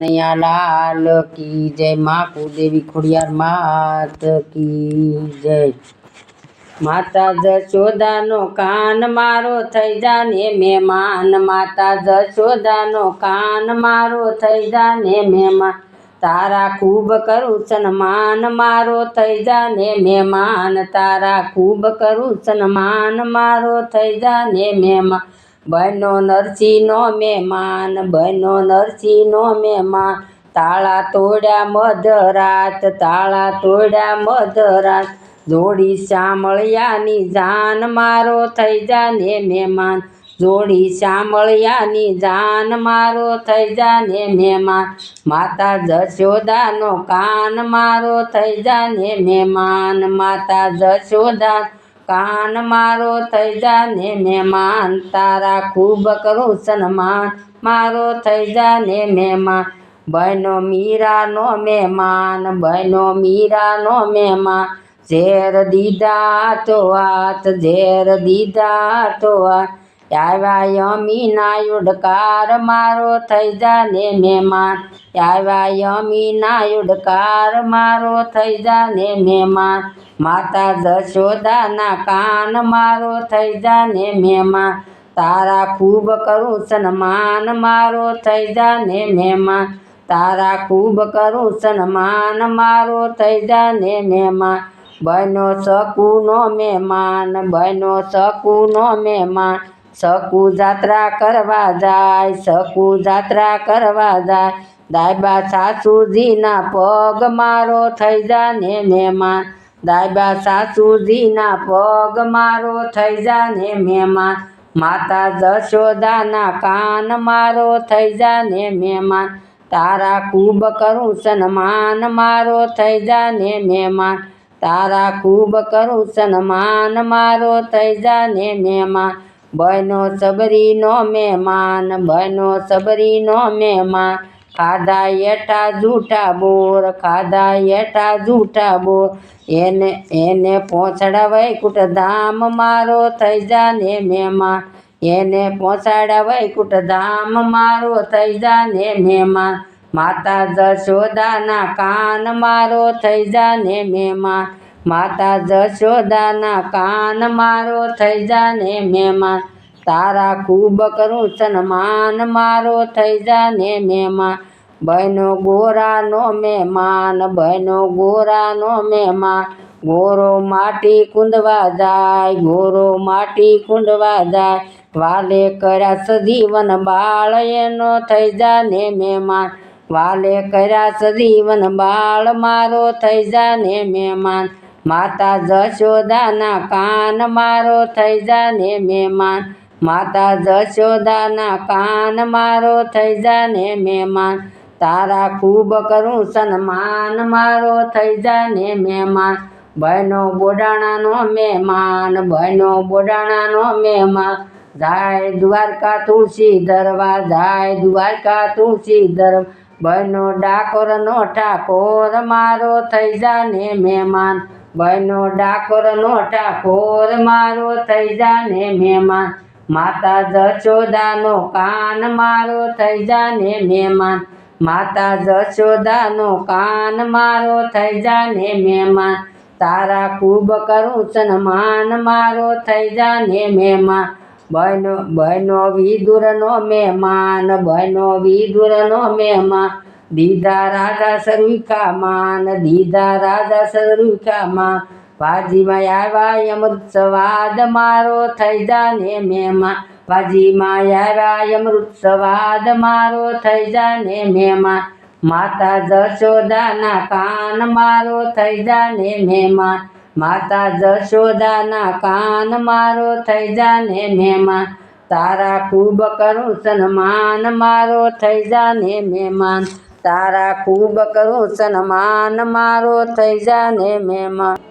કનૈયા લાલ કી જય, માં કુદેવી ખોડિયાર માત કી જય. માતા જશોદાનો કાન મારો થઈ જાને, મહેમાન માતા જશોદાનો કાન મારો થઈ જાને, મહેમાન તારા ખૂબ કરું સન્માન મારો થઈ જાને, મહેમાન તારા ખૂબ કરું સન્માન મારો થઈ જાને, મહેમાન બનો નરસિંહનો મહેમાન, બનો નરસિંહનો મહેમાન. તાળા તોડ્યા મધરાત, તાળા તોડ્યા મધરાત. જોડી શામળિયાની જાન મારો થઈ જાને મહેમાન. જોડી શામળિયાની જાન મારો થઈ જાને મહેમાન. માતા જશોદાનો કાન મારો થઈ જાને મહેમાન. માતા જશોદા કાન મારો થઈ જાને મહેમાન, તારા ખૂબ કરું સન્માન. મારો થઈ જાને મહેમાન, બહેનો મીરાનો મહેમાન, બહેનો મીરાનો મહેમાન. ઝેર દીધા તો વાત, ઝેર દીધા તો હાથ આવ્યા યમીના યુડકાર મારો થઈ જાને મહેમાન. આવ્યા યમીના યુડકાર મારો થઈ જાને મહેમાન. માતા જશોદાના કાન, મારો થઈ જાને મહેમાન. તારા ખૂબ કરું સન્માન, મારો થઈ જાને મહેમાન. તારા ખૂબ કરું સન્માન, મારો થઈ જાને મહેમાન. બનો શકુનો મહેમાન, બનો શકુનો મહેમાન. શકુ જાત્રા કરવા જાય શકુ જાત્રા કરવા જાય. દાયબા સાસુજીના પગ મારો થઈ જાને મહેમાન દાયબા સાસુજીના પગ મારો થઈ જાને મહેમાન માતા જશોદાના કાન મારો થઈ જાને મહેમાન તારા ખૂબ કરું સન્માન મારો થઈ જાને મહેમાન તારા ખૂબ કરું સન્માન મારો થઈ જાને મહેમાન બનો સબરીનો મહેમાન, બનો સબરીનો મહેમાન. ખાધા એટા જૂઠા બોર, ખાધા એટા જૂઠા બોર. એને એને પહોંચાડા વૈકુટ ધામ મારો થઈ જાને મહેમાન. એને પહોંચાડ્યા વૈકુટ ધામ મારો થઈ જાને મહેમાન. માતા જશોદાના કાન, મારો થઈ જાને મહેમાન. માતા જશોદાના કાન મારો થઈ જાને મહેમાન તારા ખૂબ કરું સન્માન મારો થઈ જાને મહેમાન બહેનો ગોરાનો મહેમાન બહેનો ગોરાનો મહેમાન ગોરો માટી કુંદવા જાય, ગોરો માટી કુંદવા જાય. વાલે કર્યા સજીવન બાળ એનો થઈ જાને મહેમાન વાલે કર્યા સજીવન બાળ મારો થઈ જાને મહેમાન માતા જશોદાના કાન મારો થઈ જાને મહેમાન. માતા જશોદાના કાન મારો થઈ જાને મહેમાન. તારા ખૂબ કરું સન્માન મારો થઈ જાને મહેમાન. બહેનો બોડાણાનો મહેમાન બહેનો બોડાણાનો મહેમાન. જાય દ્વારકા તુલસી દરવા જાય દ્વારકા તુલસી દર બહેનો ડાકોરનો ઠાકોર મારો થઈ જાને મહેમાન. બહેનો ડાકોરનો ઠાકોર, મારો થઈ જાને મહેમાન. માતા જશોદાનો કાન, મારો થઈ જાને મહેમાન. માતા જશોદાનો કાન, મારો થઈ જાને મહેમાન. તારા ખૂબ કરું સન્માન, મારો થઈ જાને મહેમાન. બહેનો બહેનો વિદુરનો મહેમાન બહેનો વિદુરનો મહેમાન. દીધા રાજા સરુકામાં દીધા રાજા સરુકામાં ભાજીમાં આવ્યા અમૃત મારો થઈ જાને મેમાં. ભાજીમાં આવ્યા અમૃત મારો થઈ જાને મેમાં. માતા જશોદાના કાન મારો થઈ જાને મેમાં. માતા જશોદાના કાન મારો થઈ જાને મેમાં. તારા ખૂબ કરું સન્માન મારો થઈ જાને મહેમાન તારા ખૂબ કરું સન્માન મારો થઈ જાને મહેમાન